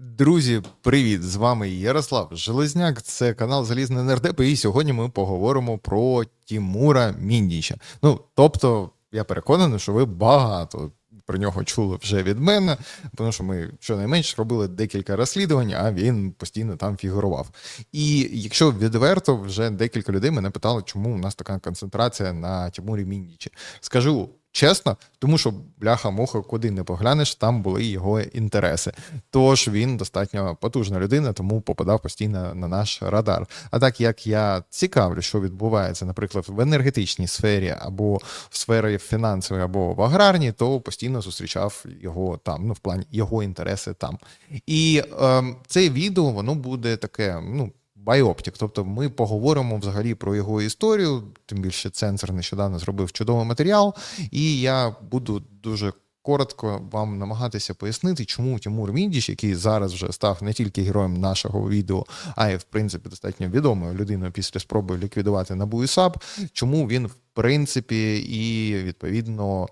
Друзі, привіт! З вами Ярослав Железняк. Це канал Залізний Нердеп. І сьогодні ми поговоримо про Тімура Міндіча. Ну, тобто, я переконаний, що ви багато про нього чули вже від мене, тому що ми щонайменш робили декілька розслідувань, а він постійно там фігурував. І якщо відверто, вже декілька людей мене питали, чому у нас така концентрація на Тімурі Міндічі. Скажу. Чесно, тому що бляха-муха, куди не поглянеш, там були його інтереси. Тож він достатньо потужна людина, тому попадав постійно на наш радар. А так як я цікавлю, що відбувається, наприклад, в енергетичній сфері або в сфері фінансової, або в аграрній, то постійно зустрічав його там, ну в плані його інтереси там. І е, це відео воно буде таке, ну. Байоптік, тобто ми поговоримо взагалі про його історію. Тим більше цензор нещодавно зробив чудовий матеріал, і я буду дуже коротко вам намагатися пояснити, чому Тимур Міндіч, який зараз вже став не тільки героєм нашого відео, а й в принципі достатньо відомою людиною після спроби ліквідувати НАБУ і САП, чому він в принципі і відповідно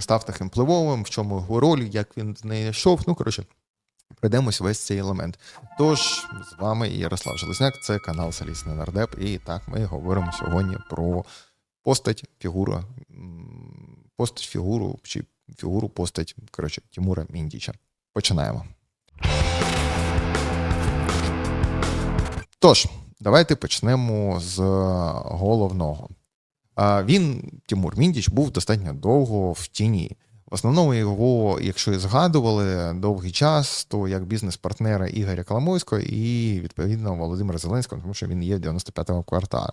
став таким впливовим, в чому його роль, як він з неї йшов. Ну коротше. Пройдемось весь цей елемент. Тож з вами Ярослав Железняк, це канал Салісний Нардеп. І так ми говоримо сьогодні про постать, фігуру, постать, фігуру чи фігуру постать коротше, Тимура Міндіча. Починаємо. Тож, давайте почнемо з головного. Він, Тимур Міндіч, був достатньо довго в тіні. В основному його, якщо і згадували довгий час, то як бізнес-партнера Ігоря Коломойського і відповідно Володимира Зеленського, тому що він є в 95-го кварталі.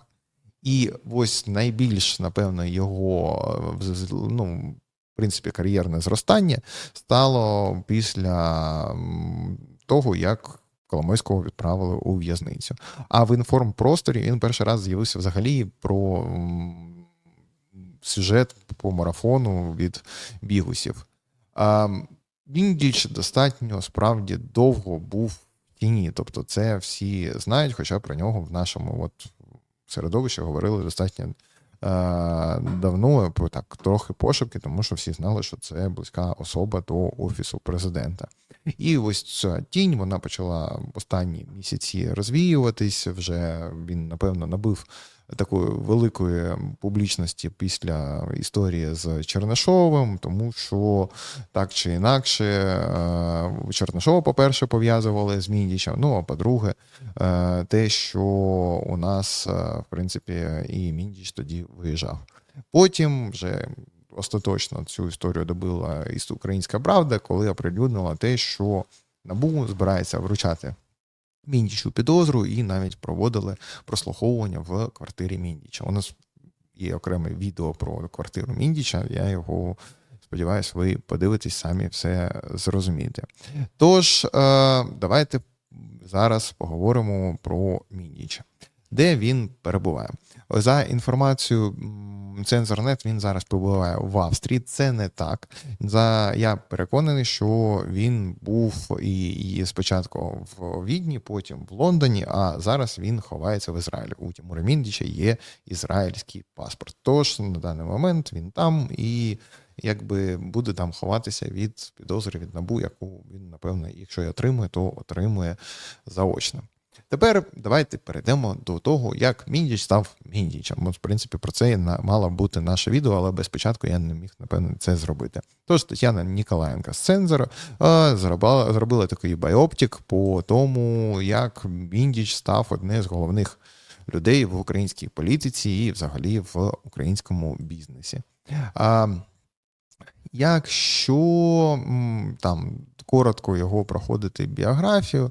І ось найбільш, напевно, його ну, в принципі, кар'єрне зростання стало після того, як Коломойського відправили у в'язницю. А в інформпросторі він перший раз з'явився взагалі про сюжет по марафону від бігусів. А Віндіч достатньо справді довго був в тіні. Тобто, це всі знають, хоча про нього в нашому от середовищі говорили достатньо е, давно, так, трохи пошепки, тому що всі знали, що це близька особа до Офісу президента. І ось ця тінь вона почала останні місяці розвіюватись. Вже він, напевно, набив такої великої публічності після історії з Чернишовим, тому що так чи інакше е, Чернишова, по-перше, пов'язували з Міндічем. Ну а по-друге, е, те, що у нас, е, в принципі, і Міндіч тоді виїжджав. Потім вже. Остаточно цю історію добила і українська правда, коли оприлюднила те, що Набу збирається вручати Міндічу підозру і навіть проводили прослуховування в квартирі Міндіча. У нас є окреме відео про квартиру Міндіча. Я його сподіваюся, ви подивитесь самі все зрозумієте. Тож, е, давайте зараз поговоримо про Міндіча де він перебуває. За інформацією Цензорнет, він зараз перебуває в Австрії. Це не так. За я переконаний, що він був і, і спочатку в Відні, потім в Лондоні. А зараз він ховається в Ізраїлі. У Тимура Міндіча є ізраїльський паспорт. Тож на даний момент він там і. Якби буде там ховатися від підозри від набу, яку він, напевно, якщо й отримує, то отримує заочно. Тепер давайте перейдемо до того, як Міндіч став Міндічем. В принципі, про це мало бути наше відео, але без початку я не міг, напевно, це зробити. Тож Тетяна Ніколаєнка з цензора зробила, зробила такий байоптик по тому, як Міндіч став одне з головних людей в українській політиці і взагалі в українському бізнесі. А, Якщо там коротко його проходити біографію,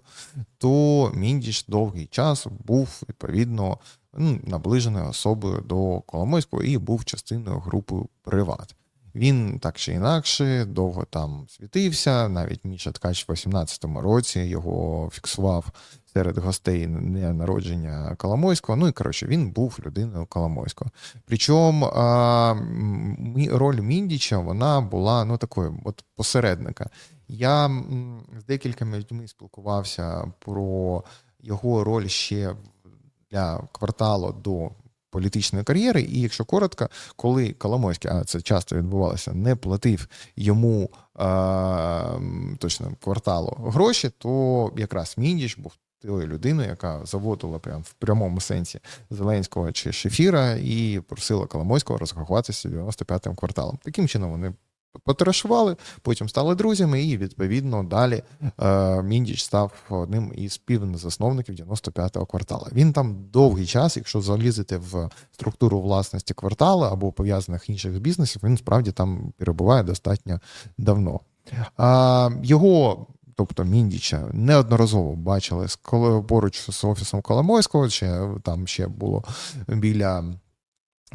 то Міндіч довгий час був відповідно ну, наближеною особою до Коломойського і був частиною групи Приват. Він так чи інакше довго там світився. Навіть Міша Ткач в 18-му році його фіксував серед гостей народження Коломойського. Ну і коротше, він був людиною Коломойського. Причому роль Міндіча вона була ну такою, от посередника. Я з декількома людьми спілкувався про його роль ще для кварталу до політичної кар'єри. І якщо коротко, коли Коломойський, а це часто відбувалося, не платив йому е, точно кварталу гроші, то якраз Міндіч був тою людиною, яка заводила прям в прямому сенсі Зеленського чи Шефіра і просила Коломойського розрахуватися 95-м кварталом. Таким чином вони потарашували, потім стали друзями, і відповідно далі е, Міндіч став одним із співзасновників 95-го квартала. Він там довгий час, якщо залізете в структуру власності кварталу або пов'язаних інших бізнесів, він справді там перебуває достатньо давно. А, Його тобто Міндіча, неодноразово бачили з поруч з офісом Коломойського, ще там ще було біля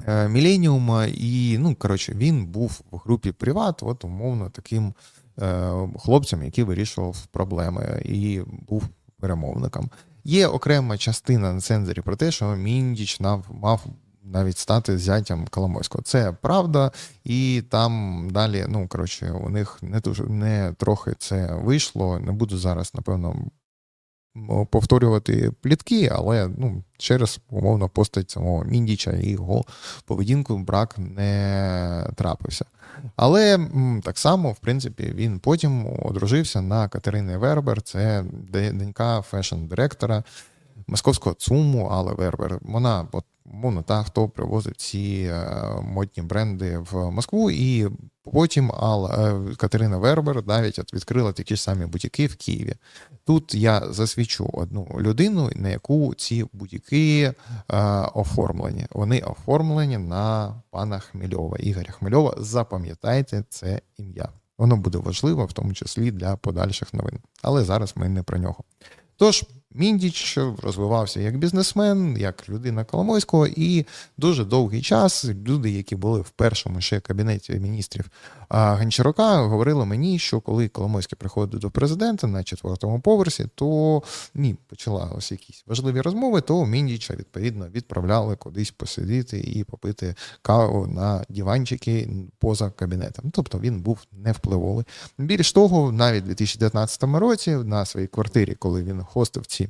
е, Міленіума, і ну коротше, він був в групі Приват, от умовно таким е, хлопцем, який вирішував проблеми і був перемовником. Є окрема частина на цензорі про те, що Міндіч мав навіть стати зятям Коломойського. Це правда, і там далі, ну коротше, у них не дуже не трохи це вийшло. Не буду зараз, напевно, повторювати плітки, але ну, через умовно постать самого Міндіча і його поведінку брак не трапився. Але так само, в принципі, він потім одружився на Катерини Вербер, це донька фешн-директора московського ЦУМу, але Вербер. Вона от мовно та, хто привозив ці е, модні бренди в Москву, і потім Алла е, Катерина Вербер навіть відкрила такі ж самі бутіки в Києві. Тут я засвідчу одну людину, на яку ці бутіки е, оформлені. Вони оформлені на пана Хмельова, Ігоря Хмельова. Запам'ятайте це ім'я. Воно буде важливо, в тому числі для подальших новин. Але зараз ми не про нього. Тож. Міндіч розвивався як бізнесмен, як людина Коломойського, і дуже довгий час люди, які були в першому ще кабінеті міністрів Гончарука, говорили мені, що коли Коломойський приходив до президента на четвертому поверсі, то ні, почалися якісь важливі розмови, то Міндіча відповідно відправляли кудись посидіти і попити каву на диванчики поза кабінетом. Тобто він був невпливовий. Більш того, навіть у 2019 році на своїй квартирі, коли він хостив ці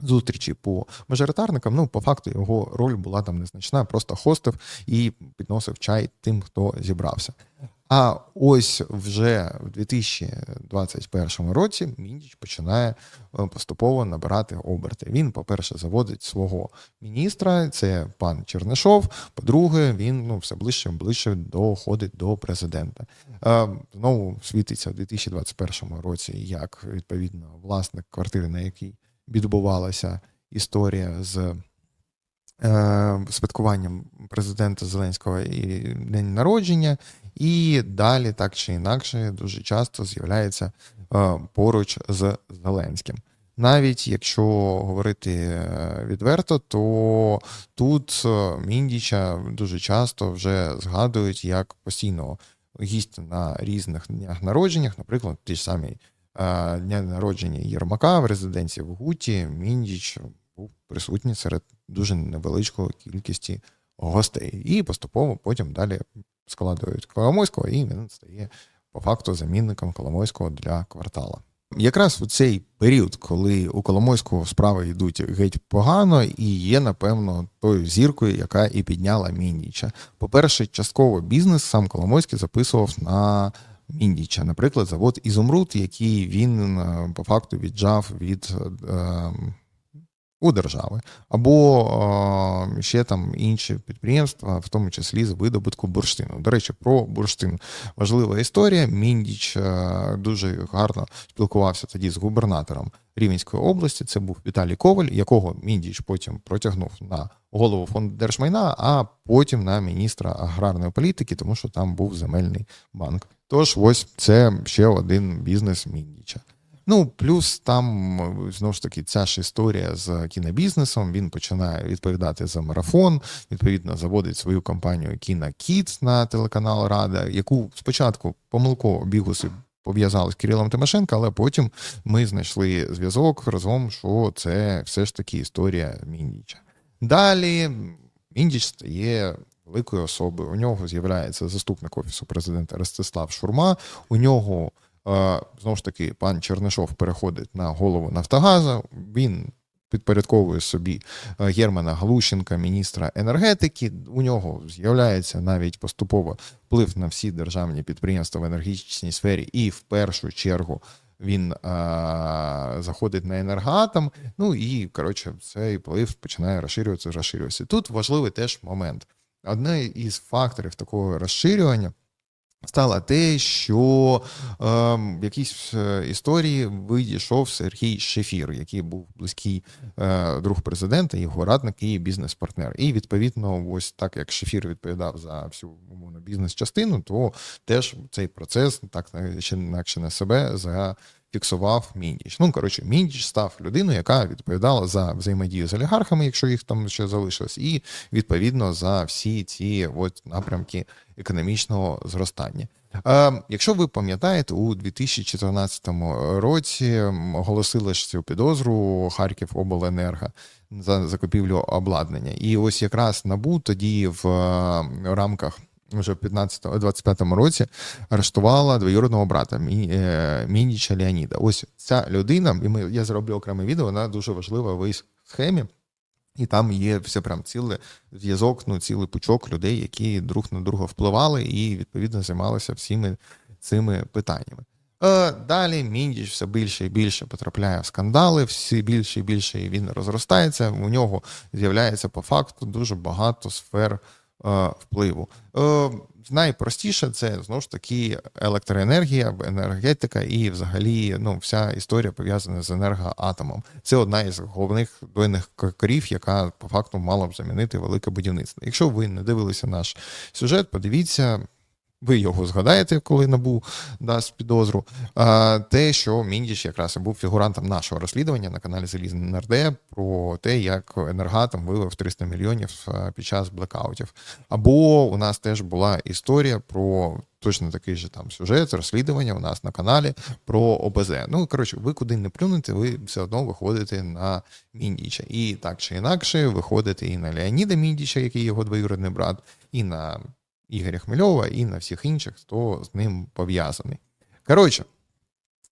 зустрічі по мажоритарникам. Ну, по факту, його роль була там незначна, просто хостив і підносив чай тим, хто зібрався. А ось вже в 2021 році Міндіч починає е, поступово набирати оберти. Він, по-перше, заводить свого міністра, це пан Чернишов. По-друге, він ну, все ближче ближче доходить до президента. Е, знову світиться в 2021 році як відповідно власник квартири, на якій відбувалася історія з е, святкуванням президента Зеленського і день народження, і далі, так чи інакше, дуже часто з'являється е, поруч з Зеленським. Навіть якщо говорити е, відверто, то тут е, Міндіча дуже часто вже згадують як постійного гістя на різних днях народженнях, наприклад, ті ж самі дня народження Єрмака в резиденції в Гуті, Міндіч був присутній серед дуже невеличкої кількості гостей. І поступово потім далі складують Коломойського, і він стає по факту замінником Коломойського для квартала. Якраз у цей період, коли у Коломойського справи йдуть геть погано, і є, напевно, тою зіркою, яка і підняла Міндіча. По-перше, частково бізнес сам Коломойський записував на Міндіча, наприклад, завод Ізумруд, який він е, по факту віджав від е, у держави, або е, ще там інші підприємства, в тому числі з видобутку бурштину. До речі, про бурштин важлива історія. Міндіч е, дуже гарно спілкувався тоді з губернатором Рівненської області. Це був Віталій Коваль, якого Міндіч потім протягнув на голову фонду держмайна, а потім на міністра аграрної політики, тому що там був земельний банк. Тож, ось це ще один бізнес Міндіча. Ну, плюс там знову ж таки ця ж історія з кінобізнесом. Він починає відповідати за марафон, відповідно, заводить свою компанію Кінокіт на телеканал Рада, яку спочатку помилково бігуси пов'язали з Кирилом Тимошенко, але потім ми знайшли зв'язок разом, що це все ж таки історія Міндіча. Далі Міндіч стає великою особою. У нього з'являється заступник офісу президента Ростислав Шурма. У нього знову ж таки пан Чернишов переходить на голову Нафтогазу. Він підпорядковує собі е, Германа Глущенка, міністра енергетики. У нього з'являється навіть поступово вплив на всі державні підприємства в енергетичній сфері, і в першу чергу він а, заходить на енергоатом. Ну і коротше, цей вплив починає розширюватися, розширюватися. Тут важливий теж момент. Одне із факторів такого розширювання стало те, що е, в якійсь е, історії вийшов Сергій Шефір, який був близький е, друг президента, його радник і бізнес-партнер. І відповідно, ось так як Шефір відповідав за всю умовно бізнес-частину, то теж цей процес так інакше на себе зафіксував Міндіч. Ну коротше, Міндіч став людиною, яка відповідала за взаємодію з олігархами, якщо їх там ще залишилось, і відповідно за всі ці от напрямки економічного зростання. Е, Якщо ви пам'ятаєте, у 2014 році оголосили цю підозру Харків Обленерго за закупівлю обладнання. І ось якраз набу тоді в е, рамках. Вже в 15-25 році арештувала двоюродного брата е, Мініча Леоніда. Ось ця людина, і ми я зроблю окреме відео. Вона дуже важлива в схемі. І там є все прям цілий зв'язок, ну цілий пучок людей, які друг на друга впливали і відповідно займалися всіми цими питаннями. Е, далі Міндіч все більше і більше потрапляє в скандали, все більше і більше він розростається. У нього з'являється по факту дуже багато сфер впливу. Е, найпростіше це знову ж таки електроенергія, енергетика і, взагалі, ну, вся історія пов'язана з енергоатомом. Це одна із головних дойних корів, яка по факту мала б замінити велике будівництво. Якщо ви не дивилися наш сюжет, подивіться. Ви його згадаєте, коли набу дасть підозру. А, Те, що Міндіч якраз був фігурантом нашого розслідування на каналі Залізний НРД про те, як енергатом вивив 300 мільйонів під час блекаутів. Або у нас теж була історія про точно такий же там сюжет, розслідування у нас на каналі про ОБЗ. Ну коротше, ви куди не плюнете, ви все одно виходите на Міндіча. І так чи інакше, виходите і на Леоніда Міндіча, який його двоюродний брат, і на. Ігоря Хмельова і на всіх інших, хто з ним пов'язаний. Коротше,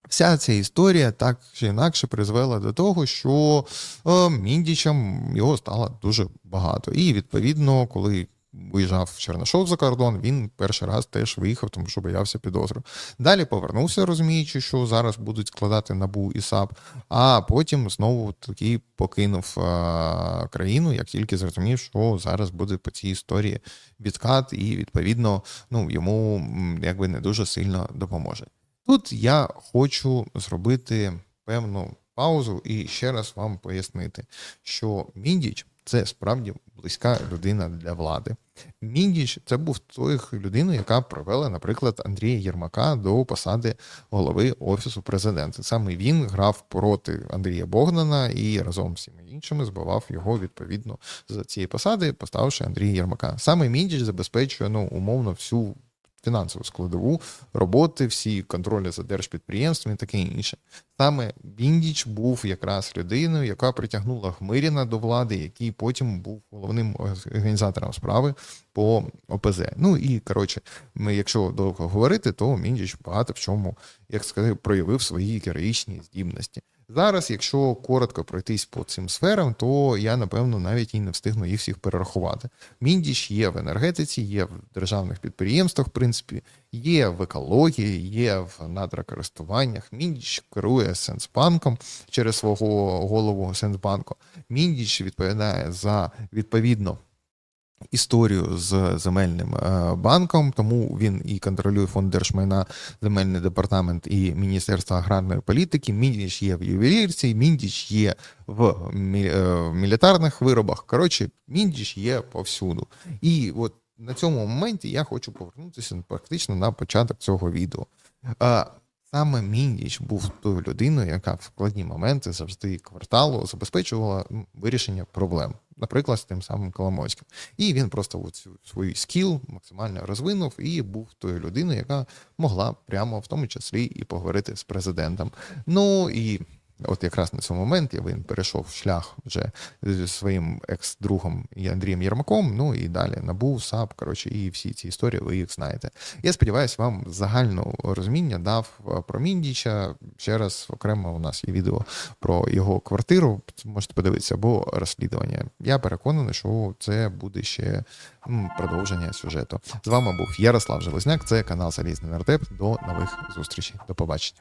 вся ця історія так чи інакше призвела до того, що е, Міндічам його стало дуже багато. І, відповідно, коли виїжджав в Черношов за кордон, він перший раз теж виїхав, тому що боявся підозру. Далі повернувся, розуміючи, що зараз будуть складати набу і САП, а потім знову таки покинув а, країну, як тільки зрозумів, що зараз буде по цій історії відкат, і відповідно ну, йому якби не дуже сильно допоможе. Тут я хочу зробити певну паузу і ще раз вам пояснити, що Міндіч це справді близька людина для влади. Міндіч це був той людиною, яка провела, наприклад, Андрія Єрмака до посади голови офісу президента. Саме він грав проти Андрія Богдана і разом з всіма іншими збивав його відповідно з цієї посади, поставивши Андрія Єрмака. Саме Міндіч забезпечує ну умовно всю фінансову складову роботи, всі контролі за держпідприємствами і таке інше. Саме Біндіч був якраз людиною, яка притягнула Гмиріна до влади, який потім був головним організатором справи по ОПЗ. Ну і коротше, ми, якщо довго говорити, то Міндіч багато в чому, як сказати, проявив свої героїчні здібності. Зараз, якщо коротко пройтись по цим сферам, то я напевно навіть і не встигну їх всіх перерахувати. Міндіч є в енергетиці, є в державних підприємствах, в принципі, є в екології, є в надрокористуваннях. Міндіч керує Сенсбанком через свого голову Сенсбанку. Міндіч відповідає за відповідно історію з земельним е, банком, тому він і контролює фонд держмайна, земельний департамент і Міністерство аграрної політики. Міндіч є в ювелірці, міндіч є в е, мілітарних виробах. Коротше, міндіч є повсюду. І от на цьому моменті я хочу повернутися практично на початок цього відео. Саме Міндіч був тою людиною, яка в складні моменти завжди кварталу забезпечувала вирішення проблем наприклад, з тим самим Коломойським. І він просто цю свою скіл максимально розвинув і був тою людиною, яка могла прямо в тому числі і поговорити з президентом. Ну і От якраз на цьому моменті він перейшов шлях вже зі своїм екс-другом Андрієм Єрмаком. Ну і далі набув САП. Коротше, і всі ці історії ви їх знаєте. Я сподіваюся, вам загальне розуміння дав е, про Міндіча. Ще раз окремо у нас є відео про його квартиру. Можете подивитися, або розслідування. Я переконаний, що це буде ще продовження сюжету. З вами був Ярослав Железняк. Це канал Залізний Нардеп. До нових зустрічей. До побачення.